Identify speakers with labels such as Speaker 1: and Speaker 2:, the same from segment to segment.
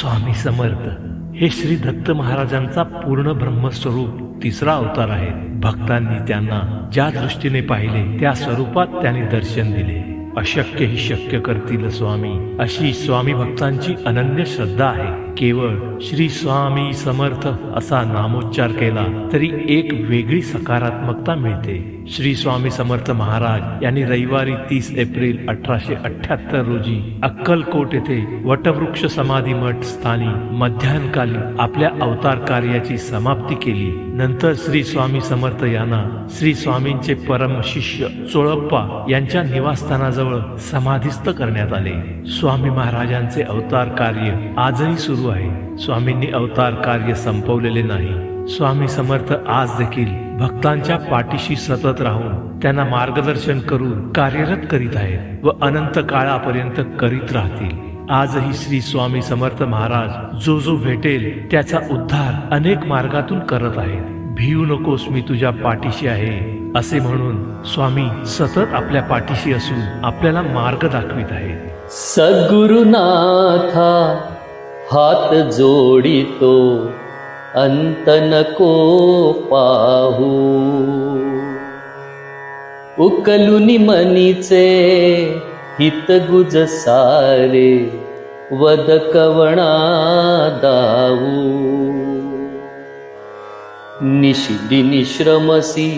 Speaker 1: स्वामी समर्थ हे श्री दत्त महाराजांचा पूर्ण ब्रह्मस्वरूप तिसरा अवतार आहे. भक्तांनी त्यांना ज्या दृष्टीने पाहिले त्या स्वरूपात त्यांनी दर्शन दिले. अशक्य ही शक्य करतील स्वामी. अशी स्वामी भक्तांची अनन्य श्रद्धा आहे. केवळ श्री स्वामी समर्थ असा नामोच्चार केला तरी एक वेगळी सकारात्मकता मिळते. श्री स्वामी समर्थ महाराज यांनी रविवारी तीस एप्रिल अठराशे अठ्याहत्तर रोजी अक्कलकोट येथे वटवृक्ष समाधी मठ स्थानी मध्यान्हकाली आपल्या अवतार कार्याची समाप्ती केली. नंतर श्री स्वामी समर्थ यांना श्री स्वामींचे परम शिष्य चोळप्पा यांच्या निवासस्थानाजवळ समाधीस्थ करण्यात आले. स्वामी महाराजांचे अवतार कार्य आजही सुरू आहे. स्वामींनी अवतार कार्य संपवलेले नाही. स्वामी समर्थ आज देखील भक्तांच्या पाठीशी सतत राहून त्यांना मार्गदर्शन करून कार्यरत करीत आहेत व अनंत काळापर्यंत करीत राहतील. आजही श्री स्वामी समर्थ महाराज जो जो भेटेल त्याचा उद्धार अनेक मार्गातून करत आहेत. भिऊ नकोस मी तुझ्या पाठीशी आहे असे म्हणून स्वामी सतत आपल्या पाठीशी असून आपल्याला मार्ग दाखवित आहेत.
Speaker 2: सद्गुरुनाथा हात जोडितो अंत नको पाहू. उकलुनी मनीचे हित गुज सारे वद कवणा दाऊ निशिदी निश्रमसी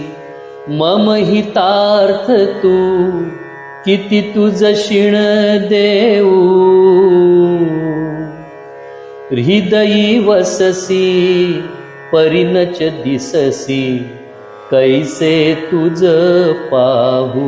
Speaker 2: मम हितार्थ तू किती तुझ शिण देऊ. हृदयी वससी परिनच दिससी कैसे तुझ पाहू?